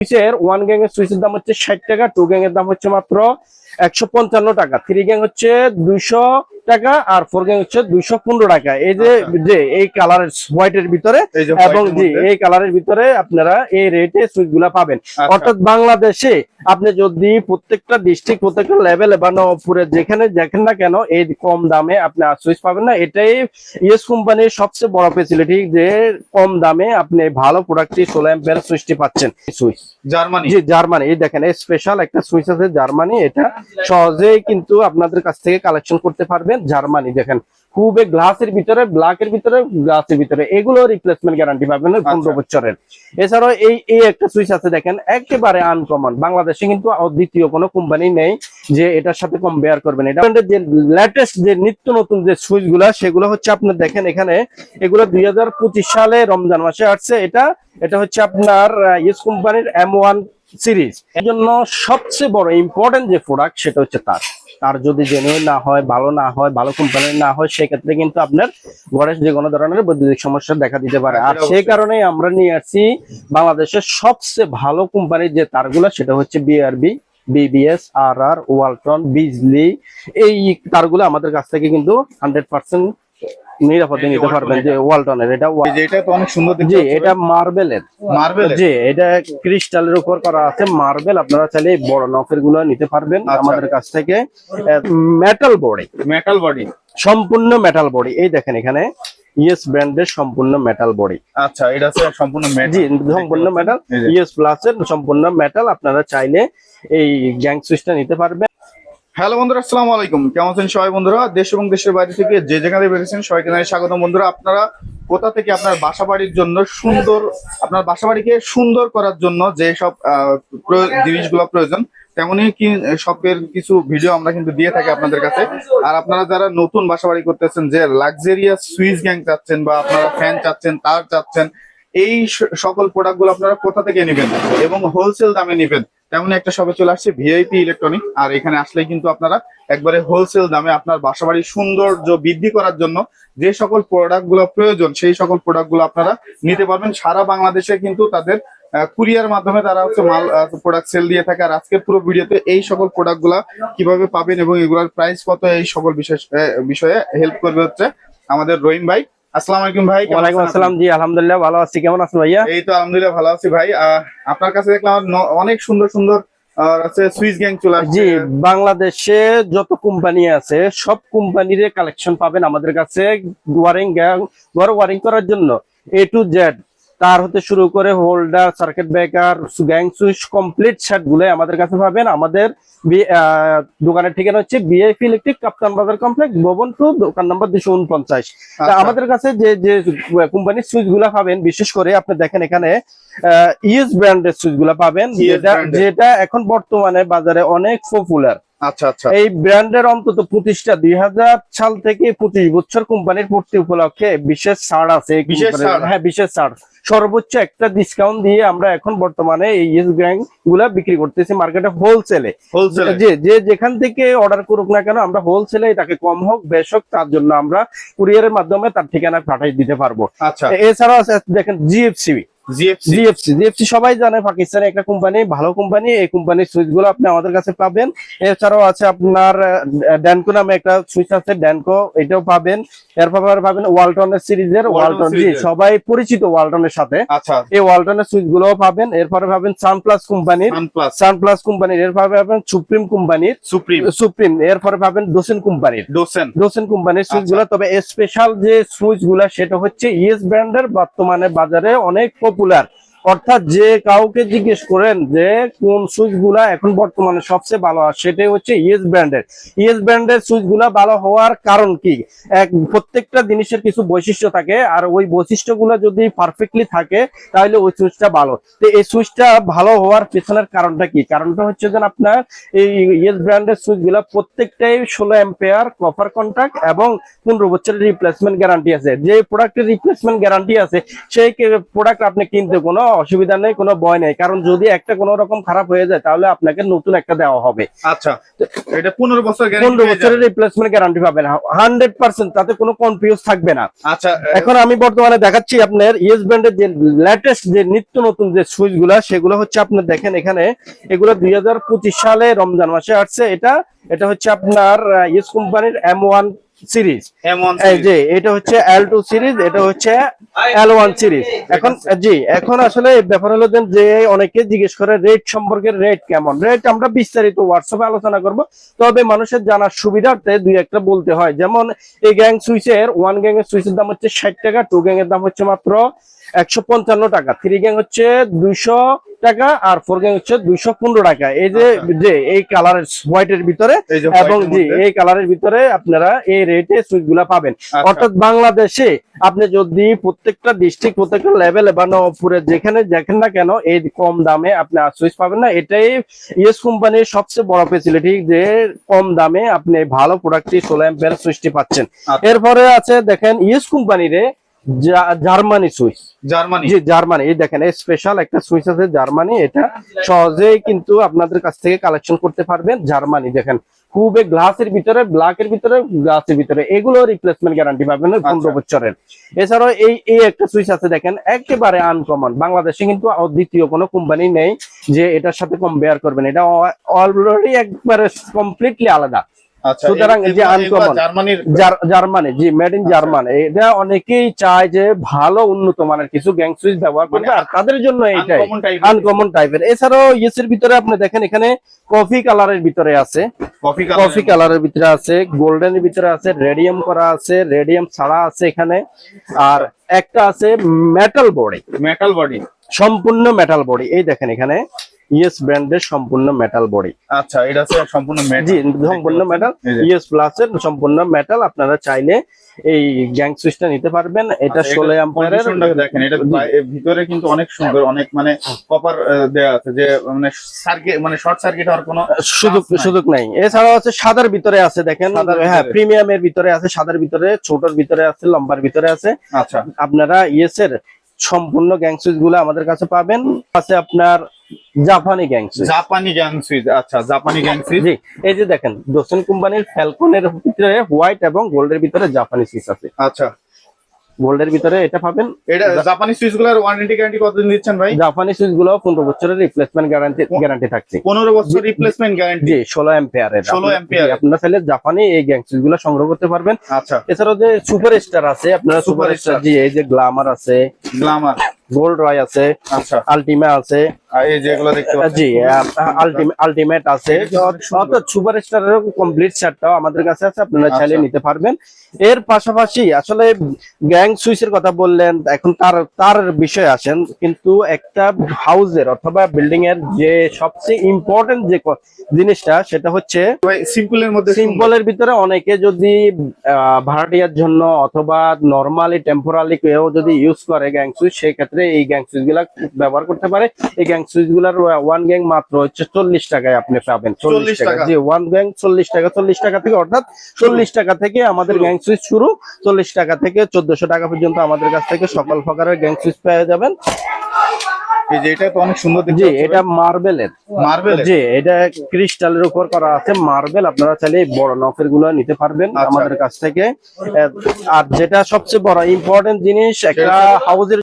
সুইচের one gang এর সুইচের দাম হচ্ছে ষাট টাকা টু গ্যাং এর দাম হচ্ছে মাত্র একশো পঞ্চান্ন টাকা। থ্রি গ্যাং হচ্ছে দুইশো টাকা আর ফোর গ্যাং হচ্ছে দুইশো পনেরো টাকা। এই যে আচ্ছা। যে এই কালারের হোয়াইটের ভিতরে এবং জি এই কালারের ভিতরে আপনারা এই রেটে সুইচগুলা পাবেন। আচ্ছা। অর্থাৎ বাংলাদেশে আপনি যদি প্রত্যেকটা ডিস্ট্রিক্ট প্রত্যেকটা লেভেলে বা নবপুরে যেখানে দেখেন না কেন এই কম দামে আপনি সুইচ পাবেন না। এটাই ইয়েস কোম্পানির সবচেয়ে বড় ফেসিলিটি যে কম দামে আপনি ভালো প্রোডাক্টটি ষোলো অ্যাম্পের সুইচটি পাচ্ছেন। Switch Germany. G Germany. এই দেখেন স্পেশাল একটা সুইচ আছে জার্মানি। এটা সহজেই কিন্তু আপনাদের কাছ থেকে কালেকশন করতে পারবেন। জার্মানি দেখেন খুবই গ্লাসের ভিতরে ব্ল্যাকের ভিতরে গ্লাসের ভিতরে এগুলো রিপ্লেসমেন্ট গ্যারান্টি পাবেন পনেরো বছরের। এছাড়াও এই এই একটা সুইচ আছে দেখেন একেবারে আনকমন বাংলাদেশে কিন্তু দ্বিতীয় কোনো কোম্পানি নেই যে এটার সাথে কম্পেয়ার করবেন। এটা যে লেটেস্ট যে নিত্য নতুন যে সুইচগুলা সেগুলো হচ্ছে আপনার দেখেন এখানে এগুলো দুই হাজার পঁচিশ সালে রমজান মাসে আসছে। এটা এটা হচ্ছে আপনার ইউস কোম্পানির এম ওয়ান সিরিজ এর জন্য সবচেয়ে বড় ইম্পর্টেন্ট যে প্রোডাক্ট সেটা হচ্ছে তার। তার যদি জেনুইন না হয় ভালো না হয় ভালো কোম্পানির না হয় সেক্ষেত্রে কিন্তু আপনার ঘরে যে কোনো ধরনের বৈদ্যুতিক সমস্যা দেখা দিতে পারে। আর সেটা সেই কারণে আমরা নিয়ে আসছি বাংলাদেশের সবচেয়ে ভালো কোম্পানির যে তারগুলো সেটা হচ্ছে বিআরবি বিবিএস আর আর ওয়ালটন বিজলি এই তারগুলো আমাদের কাছ থেকে কিন্তু হান্ড্রেড পার্সেন্ট নিরাপদে নিতে পারবেন যে ওয়ালটনের এটা এটা তো অনেক সুন্দর জি এটা মার্বেলের মার্বেল জি এটা ক্রিস্টালের উপর করা আছে মার্বেল আপনারা চাইলে বড় নফেরগুলো নিতে পারবেন আচ্ছা। আমাদের কাছ থেকে। মেটাল বডি মেটাল বডি সম্পূর্ণ মেটাল বডি এই দেখেন এখানে ইয়েস ব্র্যান্ডের সম্পূর্ণ মেটাল বডি আচ্ছা এটা হচ্ছে সম্পূর্ণ জি মেটাল সম্পূর্ণ মেটাল। ইয়েস প্লাস এর সম্পূর্ণ মেটাল আপনারা চাইলে এই গ্যাং সুইচটা নিতে পারবেন। হ্যালো বন্ধুরা, আসসালামু আলাইকুম। কেমন আছেন সবাই বন্ধুরা? দেশ এবং দেশের বাইরে থেকে যে যেখানে বেরিয়েছেন সবাইকে জানাই স্বাগতম। বন্ধুরা, আপনারা কোথা থেকে আপনার বাসা বাড়ির জন্য সুন্দর, আপনার বাসা বাড়িকে সুন্দর করার জন্য যে সব জিনিসগুলো প্রয়োজন তেমনই কি শপের কিছু ভিডিও আমরা কিন্তু দিয়ে থাকি আপনাদের কাছে। আর আপনারা যারা নতুন বাসা বাড়ি করতেছেন, যে লাক্সারিয়াস সুইচ গ্যাং চাচ্ছেন বা আপনারা ফ্যান চাচ্ছেন, তার চাচ্ছেন, এই সকল প্রোডাক্টগুলো আপনারা কোথা থেকে নেবেন এবং হোলসেল দামে নেবেন? তেমন একটা সবে চলে আসছে ভিআইপি ইলেকট্রনিক আর এখানে আসলে কিন্তু আপনারা একবারে হোলসেল দামে আপনার বাসাবাড়ির সৌন্দর্য বৃদ্ধি করার জন্য যে সকল প্রোডাক্টগুলো প্রয়োজন, সেই সকল প্রোডাক্টগুলো আপনারা নিতে পারবেন। সারা বাংলাদেশে কিন্তু তাদের কুরিয়ার মাধ্যমে তারা হচ্ছে মাল প্রোডাক্ট সেল দিয়ে থাকে। আর আজকের পুরো ভিডিওতে এই সকল প্রোডাক্টগুলা কীভাবে পাবেন এবং এগুলোর প্রাইস কত, এই সকল বিষয় বিষয়ে হেল্প করবে হচ্ছে আমাদের রহিম ভাই। আসসালামু আলাইকুম ভাই কেমন ওয়ালাইকুম আসসালাম। জি আলহামদুলিল্লাহ ভালো আছি। কেমন আছেন ভাইয়া? এই তো আলহামদুলিল্লাহ ভালো আছি ভাই। আপনার কাছে দেখলাম অনেক সুন্দর সুন্দর আছে সুইস গ্যাং চলে জি বাংলাদেশে যত কোম্পানি আছে সব কোম্পানির কালেকশন পাবেন আমাদের কাছে। ওয়ারিং ওয়ারিং করার জন্য এ টু জেড তার হতে শুরু করে holder circuit breaker gang switch complete সেটগুলো আমাদের কাছে পাবেন। আমাদের দোকানের ঠিকানা হচ্ছে বিআইপি ইলেকট্রিক কাপ্তান বাজার কমপ্লেক্স ভবন টু দোকান নাম্বার দুশো উনপঞ্চাশ। আচ্ছা। আমাদের কাছে যে যে কোম্পানির সুইচগুলা পাবেন বিশেষ করে আপনি দেখেন এখানে ইউএস ব্র্যান্ডের সুইচগুলা পাবেন যেটা এখন বর্তমানে বাজারে অনেক পপুলার আচ্ছা আচ্ছা। এই ব্র্যান্ডের অন্তত পঁচিশটা দুই সাল থেকে পঁচিশ বছর কোম্পানির পূর্তি উপলক্ষে বিশেষ ছাড় আছে? হ্যাঁ বিশেষ ছাড়। সর্বোচ্চ একটা ডিসকাউন্ট দিয়ে আমরা এখন বর্তমানে এই ইয়েস গ্যাংগুলা বিক্রি করতেছি মার্কেটে হোলসেলে হোলসেল যে যেখান থেকে অর্ডার করুক না কেন আমরা হোলসেলে তাকে কম হোক বেশ হোক তার জন্য আমরা কুরিয়ারের মাধ্যমে তার ঠিকানা পাঠাই দিতে পারব। আচ্ছা। এছাড়াও আছে দেখেন জিএফসি জিএফসি জিএফসি জিএফসি সবাই জানে পাকিস্তানের একটা কোম্পানি ভালো কোম্পানি এই কোম্পানির সুইচগুলো আপনি আমাদের কাছে পাবেন। এছাড়াও আছে আপনার ড্যানকো নামে একটা সুইচ আছে ড্যানকো এটাও পাবেন। এরপর পাবেন ওয়ালটনের সিরিজের ওয়ালটন ওয়ালটন জি সবাই পরিচিত ওয়ালটনের সাথে। আচ্ছা। এই ওয়ালটনের সুইচ গুলোও পাবেন। এরপরে পাবেন সানপ্লাস কোম্পানির সানপ্লাস কোম্পানির এরপরে পাবেন সুপ্রিম কোম্পানির সুপ্রিম সুপ্রিম এরপরে পাবেন ডোসেন কোম্পানির ডোসেন ডোসেন কোম্পানির সুইচ। গুলো তবে স্পেশাল যে সুইচগুলা সেটা হচ্ছে ইএস ব্র্যান্ডের বর্তমানে বাজারে অনেক পপুলার পপুলার অর্থাৎ যে কাউকে জিজ্ঞেস করেন যে কোন সুইচগুলা এখন বর্তমানে সবচেয়ে ভালো, আর সেটাই হচ্ছে ইয়েস ব্র্যান্ডের। ইয়েস ব্র্যান্ডের সুইচগুলা ভালো হওয়ার কারণ কি? এক, প্রত্যেকটা জিনিসের কিছু বৈশিষ্ট্য থাকে, আর ওই বৈশিষ্ট্যগুলো যদি পারফেক্টলি থাকে, তাহলে ওই সুইচটা ভালো। তো এই সুইচটা ভালো হওয়ার পেছনের কারণটা কি? কারণটা হচ্ছে যে আপনার এই ইয়েস ব্র্যান্ডের সুইচগুলা প্রত্যেকটাই ষোলো এম্পেয়ার কপার কন্ট্যাক্ট এবং পনেরো বছরের রিপ্লেসমেন্ট গ্যারান্টি আছে। যে প্রোডাক্টের রিপ্লেসমেন্ট গ্যারান্টি আছে, সেই প্রোডাক্ট আপনি কিনতে কোনো অসুবিধা নেই কোনো ভয় নেই। কারণ যদি একটা কোনো রকম খারাপ হয়ে যায় তাহলে আপনাকে নতুন একটা দেওয়া হবে। আচ্ছা এটা পনেরো বছর পনেরো বছরের রিপ্লেসমেন্ট গ্যারান্টি পাবেন। হান্ড্রেড পার্সেন্ট তাতে কোনো কনফিউজ থাকবে না। আচ্ছা এখন আমি বর্তমানে দেখাচ্ছি আপনার ইয়েস ব্র্যান্ডের যে লেটেস্ট যে নিত্য নতুন যে সুইচগুলা সেগুলো হচ্ছে আপনার দেখেন এখানে। এগুলো দুই হাজার পঁচিশ সালে রমজান মাসে আসছে। এটা এটা হচ্ছে আপনার ইয়েস কোম্পানির এম ওয়ান সিরিজ। যে এটা হচ্ছে এল টু সিরিজ এটা হচ্ছে এল ওয়ান সিরিজ। এখন জি এখন আসলে ব্যাপার হলো যে- যে অনেকে জিজ্ঞেস করে রেট সম্পর্কে রেট কেমন? রেট আমরা বিস্তারিত হোয়াটসঅ্যাপে আলোচনা করব। তবে মানুষের জানার সুবিধার্থে দুই একটা বলতে হয়। যেমন এই গ্যাং সুইচের ওয়ান গ্যাং এর সুইচের দাম হচ্ছে ষাট টাকা টু গ্যাং এর দাম হচ্ছে মাত্র একশো পঞ্চান্ন টাকা। থ্রি গ্যাং হচ্ছে দুইশো টাকা আর ফোর গ্যাং হচ্ছে দুইশো পনেরো টাকা। এই যে যে এই কালারের হোয়াইটের ভিতরে এবং জি এই কালারের ভিতরে আপনারা এই রেটে সুইচগুলা পাবেন। আচ্ছা। অর্থাৎ বাংলাদেশে আপনি যদি প্রত্যেকটা ডিস্ট্রিক্ট প্রত্যেকটা লেভেল বা নবপুরে যেখানে দেখেন না কেন এই কম দামে আপনি সুইচ পাবেন না। এটাই ইয়েস কোম্পানির সবচেয়ে বড় ফেসিলিটি যে কম দামে আপনি ভালো প্রোডাক্টটি ষোলো অ্যাম্পিয়ার সুইচটি পাচ্ছেন। আচ্ছা। এরপরে আছে দেখেন ইয়েস কোম্পানির জার্মানি সুইচ জার্মানি। জি জার্মানি। এই দেখেন এই স্পেশাল একটা সুইচ আছে জার্মানি। এটা সহজেই কিন্তু আপনাদের কাছ থেকে কালেকশন করতে পারবেন জার্মানি। দেখেন খুবই গ্লাসের ভিতরে ব্ল্যাকের ভিতরে গ্লাসের ভিতরে। এগুলো রিপ্লেসমেন্ট গ্যারান্টি পাবেন পনেরো বছরের। এছাড়াও এই এই একটা সুইচ আছে দেখেন একেবারে আনকমন বাংলাদেশে কিন্তু দ্বিতীয় কোনো কোম্পানি নেই যে এটার সাথে কম্পেয়ার করবেন। এটা অলরেডি একবারে কমপ্লিটলি আলাদা। আচ্ছা সুতরাং এই যে জার- জার্মানি জি মেড ইন জার্মান এটা অনেকেই চায় যে ভালো উন্নত মানের কিছু গ্যাং সুইচ ব্যবহার করবে মানে আর তাদের জন্য এইটাই এর। আনকমন টাইপের এছাড়াও ইয়েসের ভিতরে আপনি দেখেন এখানে কফি কালারের ভিতরে আছে। কফি কালারের ভিতরে আছে গোল্ডেনের ভিতরে আছে রেডিয়াম করা আছে রেডিয়াম ছাড়া আছে এখানে। আর একটা আছে মেটাল বডি মেটাল বডি সম্পূর্ণ মেটাল বডি এই দেখেন এখানে। ইয়েস ব্র্যান্ডের সম্পূর্ণ মেটাল বডি আচ্ছা এটা হচ্ছে সম্পূর্ণ জি মেটাল সম্পূর্ণ মেটাল। ইয়েস প্লাস এর সম্পূর্ণ মেটাল আপনারা চাইলে এই গ্যাং সুইচটা নিতে পারবেন। এটা আচ্ছা, ষোলো অ্যাম্পায়ারের দেখেন এটা ভিতরে কিন্তু অনেক সুন্দর অনেক মানে কপার দেয়া আছে যে মানে সার্কিট মানে শর্ট সার্কিট হওয়ার কোনো সুযোগ। সুযোগ নাই। এছাড়াও আছে সাদার ভিতরে আছে দেখেন হ্যাঁ প্রিমিয়ামের ভিতরে আছে সাদার ভিতরে ছোটর ভিতরে আছে লম্বার ভিতরে আছে। আচ্ছা। আপনারা ইএস ইয়েসের সম্পূর্ণ গ্যাং সুইচগুলো আমাদের কাছে পাবেন। আছে আপনার জাপানি গ্যাং সুইচ জাপানি গ্যাং সুইচ আচ্ছা জাপানি গ্যাং সুইচ জি এই যে দেখেন দোসন কোম্পানির ফ্যালকনের ভিতরে হোয়াইট এবং গোল্ডের ভিতরে জাপানি সুইচ আছে। আচ্ছা। গোল্ডের ভিতরে এটা পাবেন। এটা জাপানি সুইচগুলোর ওয়ারেন্টি গ্যারান্টি কতদিন দিচ্ছেন ভাই? জাপানি সুইচগুলো পনেরো বছরের রিপ্লেসমেন্ট গ্যারান্টি গ্যারান্টি থাকছে। পনেরো বছর রিপ্লেসমেন্ট গ্যারান্টি জি ষোলো এম্পিয়ারের 16 ampere এর। আপনারা চাইলে জাপানি এই গ্যাং সুইচগুলো সংগ্রহ করতে পারবেন। আচ্ছা। এছাড়াও যে সুপার স্টার আছে আপনারা সুপার স্টার। জি এই যে গ্লামার আছে। গ্লামার গোল্ড রয় আছে আচ্ছা। আলটিমা আছে। এই যেগুলো দেখতে পাচ্ছেন। জি আলটিমেট আছে। অর্থাৎ সুপার স্টারের কমপ্লিট সেটটাও আমাদের কাছে আছে আপনারা চাইলে আচ্ছা। নিতে পারবেন। এর পাশাপাশি আসলে গ্যাং সুইচের কথা বললেন এখন তার তার বিষয়ে আসেন কিন্তু একটা হাউসের অথবা বিল্ডিং এর যে সবচেয়ে ইম্পর্টেন্ট যে জিনিসটা সেটা হচ্ছে সিম্পলের মধ্যে সিম্পলের ভিতরে অনেকে যদি আহ, ভাড়াটিয়ার জন্য অথবা নর্মালি টেম্পোরালি কেউ যদি ইউজ করে গ্যাং সুইচ সেই ক্ষেত্রে এই গ্যাং সুইচগুলা ব্যবহার করতে পারে এই গ্যাং সুইচগুলার ওয়ান গ্যাং মাত্র হচ্ছে চল্লিশ টাকায় আপনি পাবেন। চল্লিশ টাকা। জি ওয়ান গ্যাং চল্লিশ টাকা চল্লিশ টাকা থেকে অর্থাৎ চল্লিশ টাকা থেকে আমাদের গ্যাং সুইচ শুরু। চল্লিশ টাকা থেকে চোদ্দশো টাকা পর্যন্ত আমাদের কাছ থেকে সকল প্রকারের গ্যাং সুইচ পেয়ে যাবেন। এই যে এটা তো অনেক সুন্দর জি এটা মার্বেলের। মার্বেল জি এটা ক্রিস্টালের উপর করা আছে মার্বেল। আপনারা চাইলে বড়গুলো নিতে পারবেন আচ্ছা। আমাদের কাছ থেকে। আর যেটা সবচেয়ে বড় ইম্পর্টেন্ট জিনিস একটা হাউজের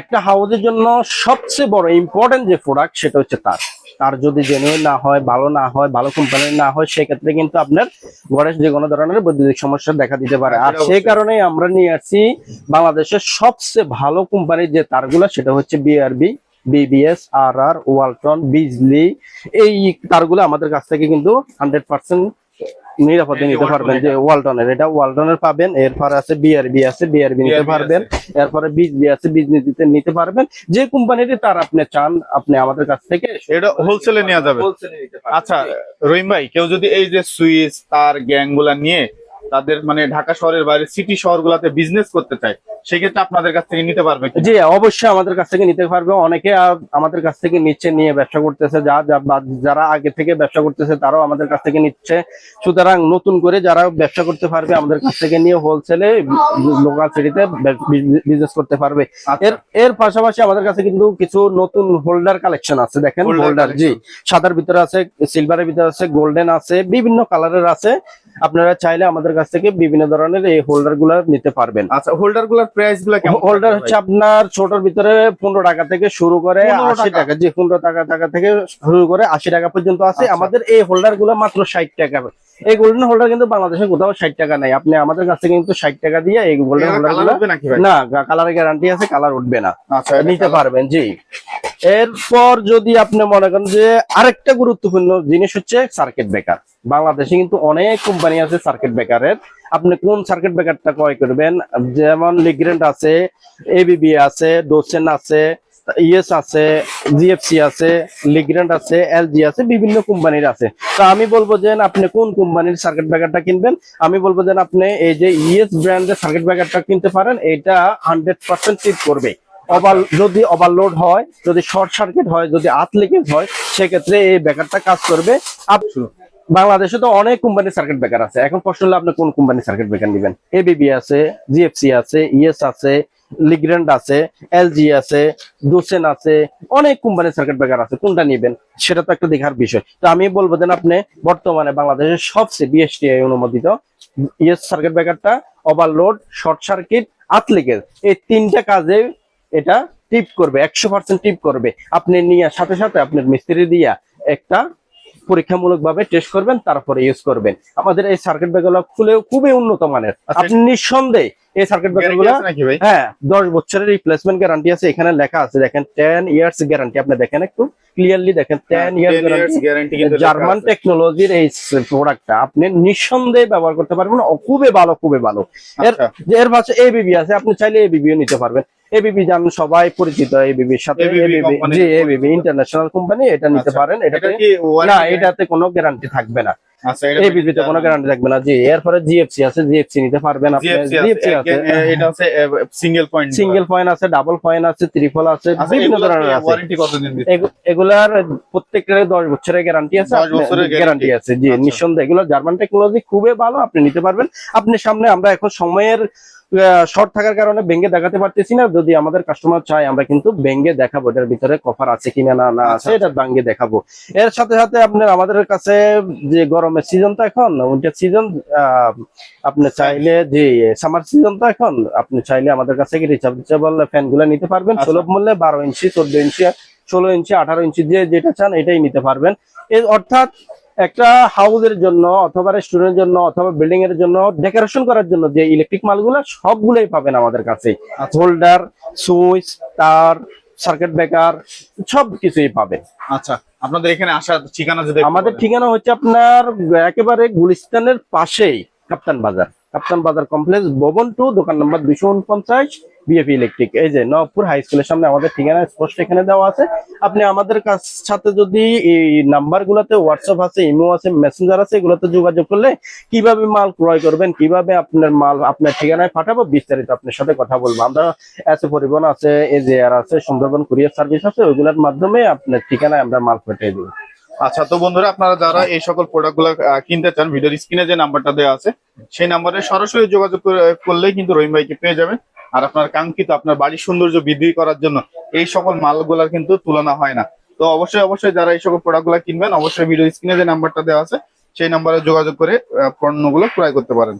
একটা হাউজের জন্য সবচেয়ে বড় ইম্পর্টেন্ট যে প্রোডাক্ট সেটা হচ্ছে তার। তার যদি জেনুইন না হয় ভালো না হয় ভালো কোম্পানির না হয় সেক্ষেত্রে কিন্তু আপনার ঘরে যে কোনো ধরনের বৈদ্যুতিক সমস্যা দেখা দিতে পারে। আর সেই কারণে আমরা নিয়ে আসছি বাংলাদেশের সবচেয়ে ভালো কোম্পানির যে তারগুলো সেটা হচ্ছে বিআরবি বিবিএস আর আর ওয়ালটন বিজলি এই তারগুলো আমাদের কাছ থেকে কিন্তু হান্ড্রেড পার্সেন্ট নিরাপদে নিতে পারবেন যে ওয়ালটনের এটা ওয়ালটনের পাবেন এরপর আছে বিআরবি আছে বিআরবি নিতে পারবেন এরপরে বিজলি আছে বিজলি দিতে নিতে পারবেন। যে কোম্পানির তার আপনি চান আপনি আমাদের কাছ থেকে এটা হোলসেলে নেওয়া যাবে। আচ্ছা রহিম ভাই কেউ যদি এই যে সুইচ তার গ্যাংগুলা নিয়ে তাদের মানে ঢাকা শহরের বাইরে সিটি শহর গুলাতে বিজনেস করতে চায় সেক্ষেত্রে আপনাদের কাছ থেকে নিতে পারবে জি অবশ্যই আমাদের কাছ থেকে নিতে পারবে। অনেকে আমাদের কাছ থেকে নিচ্ছে নিয়ে ব্যবসা করতেছে। যা যারা আগে থেকে ব্যবসা করতেছে তারাও আমাদের কাছ থেকে নিচ্ছে। সুতরাং নতুন করে যারা ব্যবসা করতে পারবে আমাদের কাছ থেকে নিয়ে হোলসেলে লোকাল সিটিতে বিজনেস করতে পারবে। আচ্ছা। এর এর পাশাপাশি আমাদের কাছে কিন্তু কিছু নতুন হোল্ডার কালেকশন আছে দেখেন? হোল্ডার জি। সাদার ভিতরে আছে সিলভারের ভিতরে আছে গোল্ডেন আছে বিভিন্ন কালারের আছে। আপনারা চাইলে আমাদের কাছ থেকে বিভিন্ন ধরনের এই হোল্ডারগুলা নিতে পারবেন। আচ্ছা হোল্ডার প্রাইসগুলো কেমন হোল্ডার হচ্ছে আপনার ছোটর ভিতরে পনেরো টাকা থেকে শুরু করে আশি টাকা? যে পনেরো টাকা টাকা থেকে শুরু করে আশি টাকা পর্যন্ত আছে। আচ্ছা। আমাদের এই হোল্ডারগুলো মাত্র ষাট টাকা। এই গোল্ডেন হোল্ডার কিন্তু বাংলাদেশে কোথাও ষাট টাকা নাই। আপনি আমাদের কাছে কিন্তু ষাট টাকা দিয়ে এই গোল্ডেন হোল্ডার না কালারের গ্যারান্টি আছে কালার উঠবে না। আচ্ছা নিতে পারবেন জি। এরপর যদি আপনি মনে করেন যে আরেকটা গুরুত্বপূর্ণ জিনিস হচ্ছে সার্কিট ব্রেকার বাংলাদেশে কিন্তু অনেক কোম্পানি আছে সার্কিট ব্রেকারের আপনি কোন সার্কিট ব্রেকারটা ক্রয় করবেন? যেমন লিগ্রেন্ট আছে এবিবি আছে ডোসেন আছে ইএস আছে জিএফসি আছে লিগ্রেন্ট আছে এলজি আছে, বিভিন্ন কোম্পানির আছে। তো আমি বলব যে আপনি কোন কোম্পানির সার্কিট ব্রেকারটা কিনবেন? আমি বলব যে আপনি এই যে ইএস ব্র্যান্ডের সার্কিট ব্রেকারটা কিনতে পারেন, এটা হান্ড্রেড পার্সেন্ট করবে। ওভার যদি ওভারলোড হয় যদি শর্ট সার্কিট হয় যদি আত লিকেজ হয় সেক্ষেত্রে এই ব্যাকারটা কাজ করবে। আপ- বাংলাদেশে তো অনেক কোম্পানির সার্কিট ব্রেকার আছে। এখন প্রশ্ন হলো আপনি কোন কোম্পানির সার্কিট ব্রেকার নেবেন? এবিবি আছে জিএফসি আছে ইএস আছে লিগ্রেন্ড আছে এলজি আছে ডোসেন আছে অনেক কোম্পানির সার্কিট ব্রেকার আছে। কোনটা নেবেন? সেটা তো একটা দেখার বিষয়। তো আমি বলব যে আপনি বর্তমানে বাংলাদেশের সবচেয়ে বিএসটিআই অনুমোদিত ইএস সার্কিট ব্রেকারটা ওভারলোড শর্ট সার্কিট আতলিকেজ এই তিনটা কাজে এটা টিপ করবে একশো পার্সেন্ট টিপ করবে। আপনি নিয়ে সাথে সাথে আপনার মিস্ত্রি দিয়া একটা পরীক্ষামূলক ভাবে টেস্ট করবেন তারপরে ইউজ করবেন। আমাদের এই সার্কিট ব্রেকার খুলে খুবই উন্নত মানের। আচ্ছা। আপনি নিঃসন্দেহে এই সার্কিট ব্রেকার Guarantee গুলা আছে নাকি ভাই? হ্যাঁ দশ বছরের রিপ্লেসমেন্ট গ্যারান্টি আছে এখানে লেখা আছে দেখেন টেন ইয়ার্স গ্যারান্টি আপনি দেখেন একটু ক্লিয়ারলি দেখেন টেন ইয়ার্স গ্যারান্টি জার্মান টেকনোলজির এই প্রোডাক্টটা আপনি নিঃসন্দেহে ব্যবহার করতে পারবেন খুবই ভালো খুবই ভালো। এর আচ্ছা। এর পাশে এবিবি আছে আপনি চাইলে এবিবিও নিতে পারবেন। এবিবি জানেন সবাই পরিচিত এবিবির সাথে। এবিবি জি এবিবি ইন্টারন্যাশনাল কোম্পানি এটা নিতে আচ্ছা। পারেন এটা এটাতে না এটাতে কোনো গ্যারান্টি থাকবে না। আচ্ছা এটা কোনো গ্যারান্টি থাকবে না। জি এরপরে জিএফসি আছে জিএফসি নিতে পারবেন আপনি। জিএফসি জিএফসি আছে আছে। এটা হচ্ছে সিঙ্গেল পয়েন্ট সিঙ্গেল পয়েন্ট আছে ডাবল পয়েন্ট আছে আছে আচ্ছা বিভিন্ন ধরনের আছে। ওয়ারেন্টি কতদিন দিচ্ছে এগুলার প্রত্যেকটার দশ বছরের গ্যারান্টি আছে 10 বছরের গ্যারান্টি আছে। জি আচ্ছা। নিঃসন্দেহে। এগুলো জার্মান টেকনোলজি খুবই ভালো আপনি নিতে পারবেন। আপনি সামনে আমরা এখন সময়ের শর্ট থাকার কারণে ভেঙে দেখাতে পারতেছি না। যদি আমাদের কাস্টমার চায় আমরা কিন্তু ভেঙে দেখাবো এটার ভিতরে কভার আছে কিনা না না আছে আচ্ছা, এটা ভাঙে দেখাবো। এর সাথে সাথে আপনার আমাদের কাছে যে গরমের সিজন তো এখন উইন্টার সিজন আপনি চাইলে যে সামার সিজন তো এখন আপনি চাইলে আমাদের কাছে কি রিচার্জেবল ফ্যানগুলো নিতে পারবেন। আচ্ছা। সুলভ মূল্যে বারো ইঞ্চি চোদ্দ ইঞ্চি ষোলো ইঞ্চি আঠারো ইঞ্চি যে যেটা চান এটাই নিতে পারবেন। এর অর্থাৎ একটা হাউসের জন্য অথবা রেস্টুরেন্টের জন্য অথবা বিল্ডিং এর জন্য ডেকোরেশন করার জন্য যে ইলেকট্রিক মালগুলো সবগুলোই পাবেন আমাদের কাছে। আচ্ছা। হোল্ডার সুইচ তার সার্কিট ব্রেকার সব কিছুই পাবেন। আচ্ছা আপনাদের এখানে আসার ঠিকানা যদি আমাদের ঠিকানা হচ্ছে আপনার একেবারে গুলিস্তানের পাশেই কাপ্তান বাজার। কাপ্তান বাজার কমপ্লেক্স ভবন টু দোকান নম্বর দুশো উনপঞ্চাশ বিএপি ইলেকট্রিক এই যে নবপুর হাই স্কুলের সামনে আমাদের ঠিকানা স্পষ্ট এখানে দেওয়া আছে। আপনি আমাদের কাছ সাথে যদি এই নাম্বার গুলোতে হোয়াটসঅ্যাপ আছে ইমো আছে মেসেঞ্জার আছে, এগুলোতে যোগাযোগ করলে কীভাবে মাল ক্রয় করবেন, কীভাবে আপনার মাল আপনার ঠিকানায় পাঠাবো, বিস্তারিত আপনার সাথে কথা বলব। আমরা এসে পরিবহন আছে এজেআর আছে, সুন্দরবন কুরিয়ার সার্ভিস আছে, ওইগুলোর মাধ্যমে আপনার ঠিকানায় আমরা মাল পাঠিয়ে দেবো। আচ্ছা তো বন্ধুরা, আপনারা যারা এই সকল প্রোডাক্টগুলো কিনতে চান, ভিডিওর স্ক্রিনে যে নাম্বারটা দেওয়া আছে, সেই নাম্বারে সরাসরি যোগাযোগ করে- করলেই কিন্তু রহিম ভাইকে পেয়ে যাবেন। আর আপনার কাঙ্ক্ষিত আপনার বাড়ির সৌন্দর্য বৃদ্ধি করার জন্য এই সকল মালগুলার কিন্তু তুলনা হয় না। তো অবশ্যই অবশ্যই যারা এই সকল প্রোডাক্টগুলো কিনবেন, অবশ্যই ভিডিও স্ক্রিনে যে নাম্বারটা দেওয়া আছে, সেই নাম্বারে যোগাযোগ করে পণ্যগুলো ক্রয় করতে পারেন।